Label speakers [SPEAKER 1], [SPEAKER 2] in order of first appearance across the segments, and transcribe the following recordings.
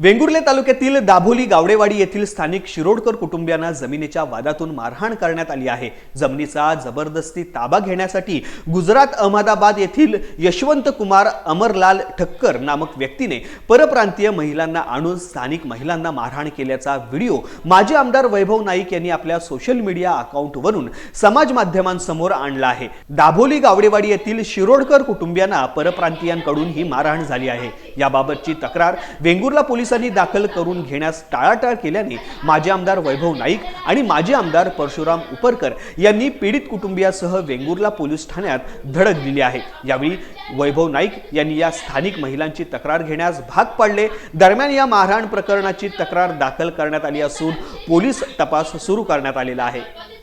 [SPEAKER 1] वेंगुर्ले तालुक्यातील दाभोली गावडेवाडी येथील स्थानिक शिरोडकर कुटुंबियांना जमिनीच्या वादातून मारहाण करण्यात आली आहे. जमिनीचा जबरदस्ती ताबा घेण्यासाठी गुजरात अहमदाबाद येथील यशवंत कुमार अमरलाल ठक्कर नामक व्यक्तीने परप्रांतीय महिलांना आणून स्थानिक महिलांना मारहाण केल्याचा व्हिडिओ माजी आमदार वैभव नाईक यांनी आपल्या सोशल मीडिया अकाउंटवरून समाज माध्यमांसमोर आणला आहे. दाभोली गावडेवाडी येथील शिरोडकर कुटुंबियांना परप्रांतीयांकडून ही मारहाण झाली आहे. याबाबतची तक्रार वेंगुर्ला पोलीस पोलिसांनी दाखल करून घेण्यास टाळाटाळ केल्याने माजी आमदार वैभव नाईक आणि माजी आमदार परशुराम उपरकर यांनी पीडित कुटुंबियासह वेंगुर्ला पोलीस ठाण्यात धडक दिली आहे. यावेळी वैभव नाईक यांनी या स्थानिक महिलांची तक्रार घेण्यास भाग पाडले. दरम्यान या मारहाण प्रकरणाची तक्रार दाखल करण्यात आली असून पोलीस तपास सुरू करण्यात आलेला आहे.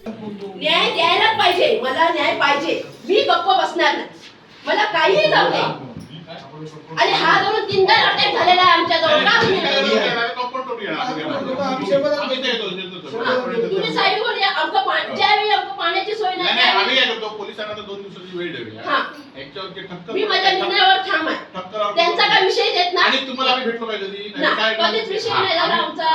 [SPEAKER 2] न्याय द्यायला पाहिजे. मला न्याय पाहिजे. मी गप्प बसणार नाही. मला काहीही जाऊ आणि हा धरून तीनदा अटॅक झालेला आहे आमच्याजवळ. का तुम्ही नाही तुम्ही आमचं पा- ज्यावेळी आमचं पाण्याची सोय नाही त्यावेळी- हा. मी माझ्या निर्णयावर ठाम आहे. त्यांचा काय विषय येत नाही.
[SPEAKER 3] आणि तुम्हाला आम्ही भेटलो पाहिजे.
[SPEAKER 2] कधीच विषय नाही झाला आमचा.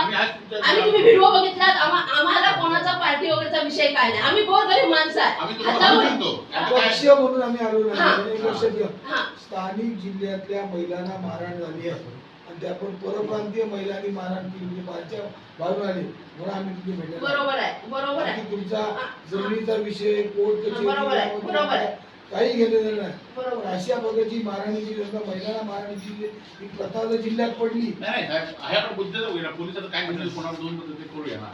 [SPEAKER 3] आम्ही
[SPEAKER 2] तुम्ही व्हिडिओ बघितलात आम्हा- आम्हाला कोणाचा पार्टी वगैरेचा विषय काय नाही. आम्ही गोरगरीब माणसं
[SPEAKER 3] आम्ही
[SPEAKER 2] आहे
[SPEAKER 3] तुम्हाला
[SPEAKER 2] हातावर
[SPEAKER 3] सांगतो. आता काय-
[SPEAKER 4] पक्षीय म्हणून आम्ही आलो
[SPEAKER 2] हा.
[SPEAKER 4] नाही एक लक्षात घ्या.
[SPEAKER 2] हा.
[SPEAKER 4] स्थानिक जिल्ह्यातल्या महिलांना मारहाण झाली आहे. आणि त्या पण परप्रांतीय महिलांनी मारहाण केली. म्हणजे बाहेरच्या बाहेरून आले. म्हणून आम्ही तिथे भेटले.
[SPEAKER 2] बरोबर आहे. बरोबर आहे.
[SPEAKER 4] बाकी तुमचा जमिनीचा विषय कोर्ट कचेरी
[SPEAKER 2] बरोबर आहे,
[SPEAKER 4] यामध्ये
[SPEAKER 2] बरोबर आहे.
[SPEAKER 4] काही घेतलेलं नाही.
[SPEAKER 2] बरोबर
[SPEAKER 4] पण अशा प्रकारची मारहाणीची जसं महिलांना मारहाणीची ही प्रथा जर जिल्ह्यात पडली.
[SPEAKER 3] नाही, नाही, साहेब, आहे आपण बुद्धीचं होईल. पोलिसाचं काय घेतलं कोणाला दोन पद्धती करूया ना?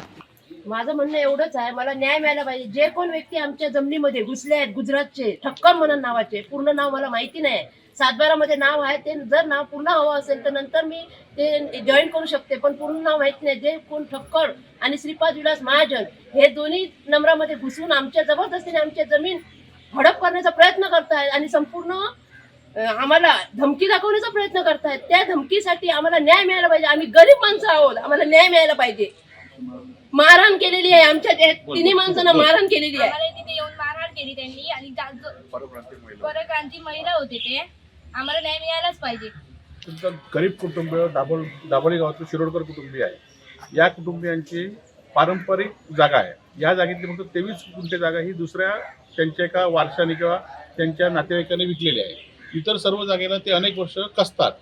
[SPEAKER 2] माझं म्हणणं एवढंच आहे मला न्याय मिळायला पाहिजे. जे कोण व्यक्ती आमच्या जमिनीमध्ये घुसले आहेत गुजरातचे ठक्कर म्हणून नावाचे पूर्ण नाव मला माहिती नाही सातबारामध्ये नाव आहे ते जर नाव पूर्ण हवं असेल तर नंतर मी ते जॉईन करू शकते पण पूर्ण नाव माहिती नाही जे कोण ठक्कर आणि श्रीपाद विलास महाजन हे दोन्ही नंबरामध्ये घुसून आमच्या जबरदस्तीने आमची जमीन हडप करण्याचा प्रयत्न करतायत आणि संपूर्ण आम्हाला धमकी दाखवण्याचा प्रयत्न करतायत. त्या धमकीसाठी आम्हाला न्याय मिळायला पाहिजे. आम्ही गरीब माणसं आहोत आम्हाला न्याय मिळायला पाहिजे. मारहाण केलेली आहे आमच्या त्या तिन्ही माणसांना मारहाण केलेली आहे.
[SPEAKER 5] आम्हाला तिथे येऊन मारहाण केली त्यांनी आणि जा- जो- परक्रांती महिला होते ते. आम्हाला न्याय मिळायलाच पाहिजे.
[SPEAKER 6] तुमचं गरीब कुटुंब दाभोळ दाभोळी गावातील शिरोडकर कुटुंबीय आहे. या कुटुंबियांची पारंपरिक जागा आहे. या जागेतली फक्त तेवीस गुंठे जागा ही दुसऱ्या त्यांच्या एका वारशाने किंवा त्यांच्या नातेवाईकाने विकलेली आहे. इतर सर्व जागेला ते अनेक वर्ष कसतात.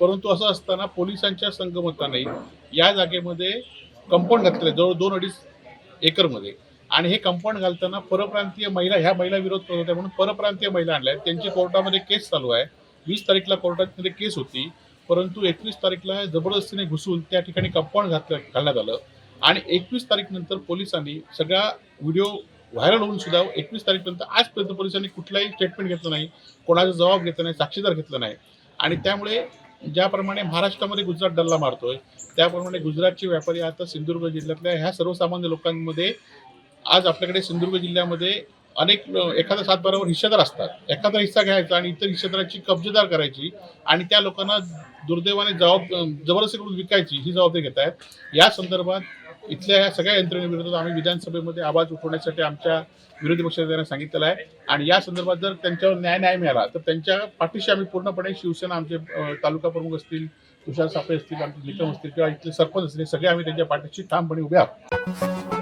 [SPEAKER 6] परंतु असं असताना पोलिसांच्या संगमताने या जागेमध्ये कंपाऊंड घातलेलं जवळ दोन अडीच एकरमध्ये. आणि हे कंपाऊंड घालताना परप्रांतीय महिला ह्या महिला विरोध करत होत्या म्हणून परप्रांतीय महिला आणल्या. आहेत. त्यांची कोर्टामध्ये केस चालू आहे. वीस तारीखला कोर्टामध्ये केस होती. परंतु एकवीस तारीखला जबरदस्तीने घुसून त्या ठिकाणी कंपाऊंड घातलं घालण्यात आलं. आणि एकवीस तारीख नंतर पोलिसांनी सगळा व्हिडिओ व्हायरल होऊन सुद्धा एकवीस तारीखपर्यंत आजपर्यंत पोलिसांनी कुठलाही स्टेटमेंट घेतलं नाही. कोणाचा जबाब घेतला नाही साक्षीदार घेतला नाही. आणि त्यामुळे ज्याप्रमाणे महाराष्ट्रामध्ये गुजरात डल्ला मारतोय त्याप्रमाणे गुजरातचे व्यापारी आता सिंधुदुर्ग जिल्ह्यातल्या ह्या सर्वसामान्य लोकांमध्ये आज आपल्याकडे सिंधुदुर्ग जिल्ह्यामध्ये अनेक एखाद्या सातबारावर हिस्सेदार असतात. एखादा हिस्सा घ्यायचा आणि इतर हिस्सेदाराची कब्जेदार करायची आणि त्या लोकांना दुर्दैवाने जबाब जबरदस्ती करून विकायची ही जबाबदारी घेत आहेत. या संदर्भात इथल्या ह्या सगळ्या यंत्रणेविरोधात आम्ही विधानसभेमध्ये आवाज उठवण्यासाठी आमच्या विरोधी पक्षाने सांगितलेलं आहे. आणि या संदर्भात जर त्यांच्यावर न्याय न्याय मिळाला तर त्यांच्या पाठीशी आम्ही पूर्णपणे शिवसेना आमचे तालुका प्रमुख असतील तुषार सापळे असतील आमचे निकम असतील किंवा इथले सरपंच असतील सगळे आम्ही त्यांच्या पाठीशी ठामपणे उभे आहोत.